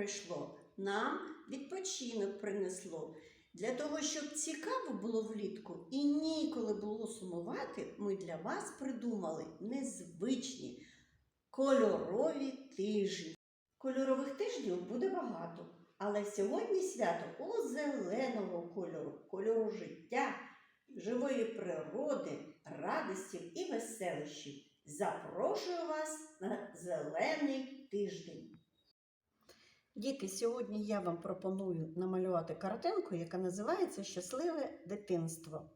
прийшло, нам відпочинок принесло. Для того, щоб цікаво було влітку і ніколи було сумувати, ми для вас придумали незвичні кольорові тижні. Кольорових тижнів буде багато, але сьогодні свято у зеленого кольору, кольору життя, живої природи, радостів і веселощів. Запрошую вас на зелений тиждень. Діти, сьогодні я вам пропоную намалювати картинку, яка називається Щасливе дитинство.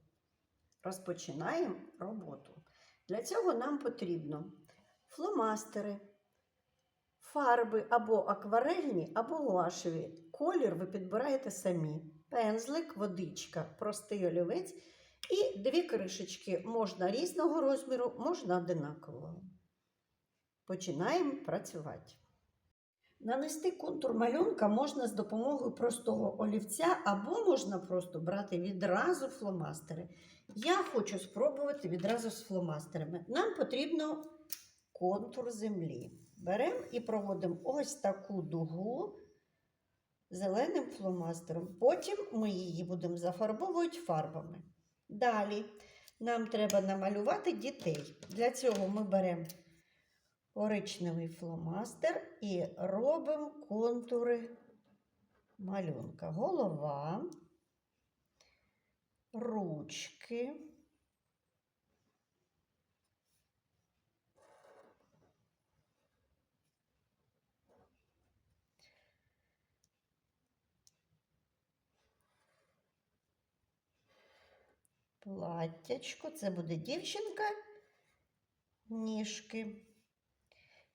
Розпочинаємо роботу. Для цього нам потрібно фломастери, фарби або акварельні, або гуашеві. Колір ви підбираєте самі. Пензлик, водичка, простий олівець і дві кришечки. Можна різного розміру, можна одинакового. Починаємо працювати. Нанести контур малюнка можна з допомогою простого олівця, або можна просто брати відразу фломастери. Я хочу спробувати відразу з фломастерами. Нам потрібно контур землі. Беремо і проводимо ось таку дугу зеленим фломастером. Потім ми її будемо зафарбовувати фарбами. Далі нам треба намалювати дітей. Для цього ми беремо коричневий фломастер і робимо контури малюнка. Голова, ручки. Платтячко, це буде дівчинка, ніжки.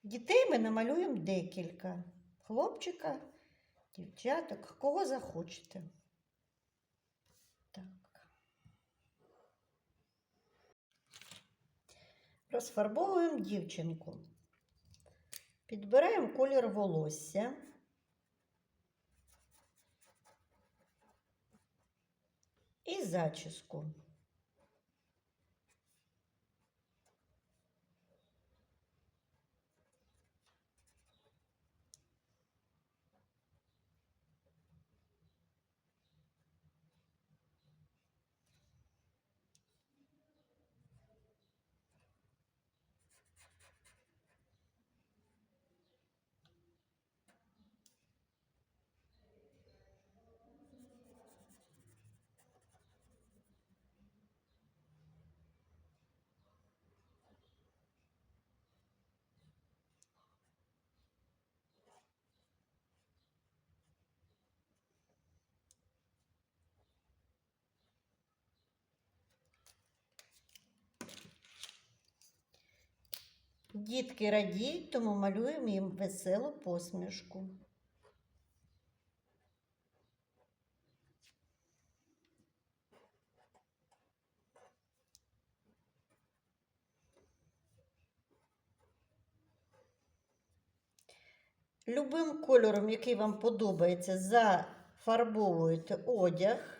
Дітей ми намалюємо декілька. Хлопчика, дівчаток, кого захочете. Розфарбовуємо дівчинку. Підбираємо колір волосся. І зачіску. Дітки радіють, тому малюємо їм веселу посмішку. Любим кольором, який вам подобається, зафарбовуєте одяг.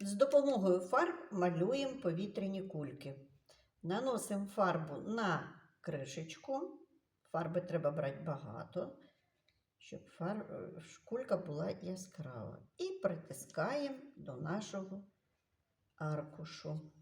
З допомогою фарб малюємо повітряні кульки. Наносимо фарбу на кришечку. Фарби треба брати багато. щоб фар... шкулька була яскрава. І притискаємо до нашого аркушу.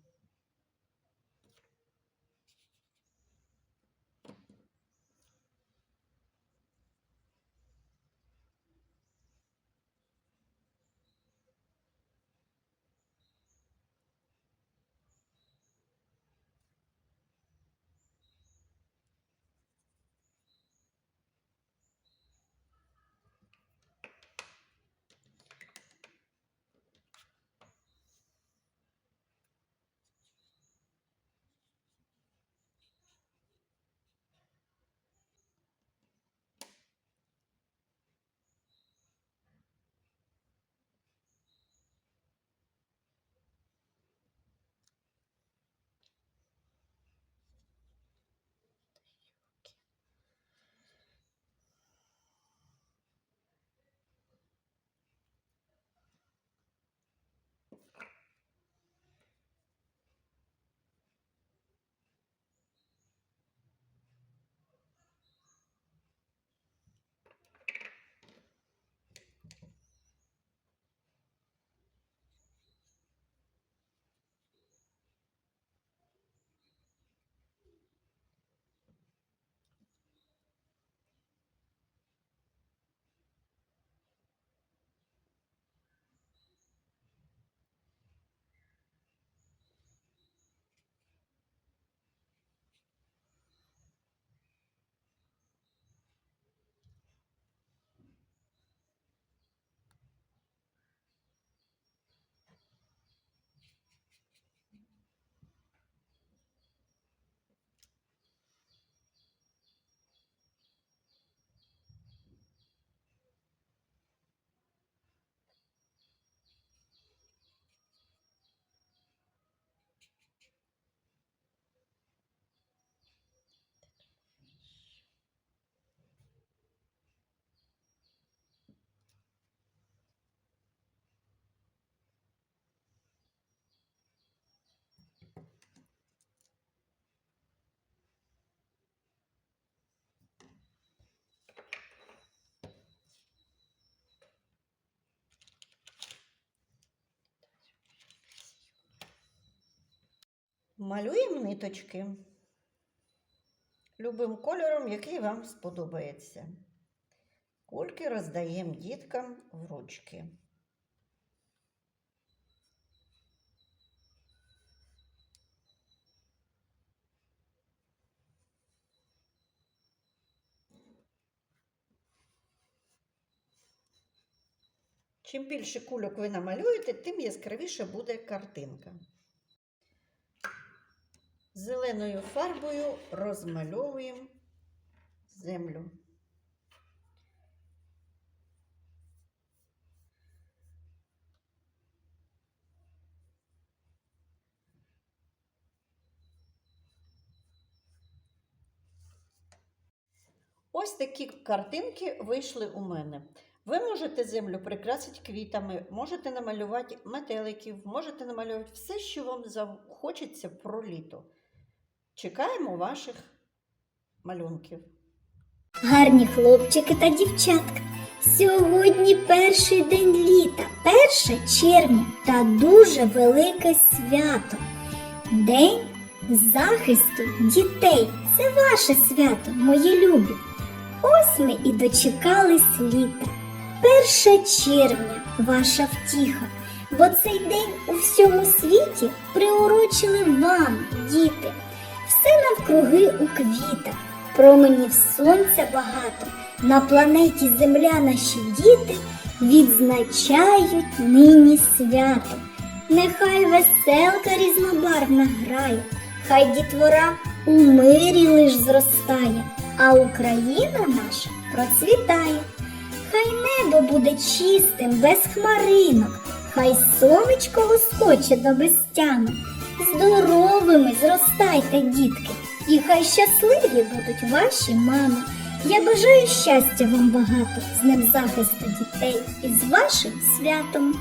Малюємо ниточки любим кольором, який вам сподобається. Кульки роздаємо діткам в ручки. Чим більше кульок ви намалюєте, тим яскравіше буде картинка. Зеленою фарбою розмальовуємо землю. Ось такі картинки вийшли у мене. Ви можете землю прикрасити квітами, можете намалювати метеликів, можете намалювати все, що вам захочеться про літо. Чекаємо ваших малюнків. Гарні хлопчики та дівчатка. Сьогодні перший день літа, 1 червня та дуже велике свято. День захисту дітей. Це ваше свято, мої любі. Ось ми і дочекались літа. 1 червня ваша втіха, бо цей день у всьому світі приурочили вам, діти. Все навкруги у квітах, променів сонця багато. На планеті Земля наші діти відзначають нині свято. Нехай веселка різнобарвна грає, хай дітвора у мирі лиш зростає, а Україна наша процвітає. Хай небо буде чистим, без хмаринок, хай сонечко лоскоче до безтями. Здоровими зростайте, дітки, і хай щасливі будуть ваші мами. Я бажаю щастя вам багато, з ним захисту дітей і з вашим святом.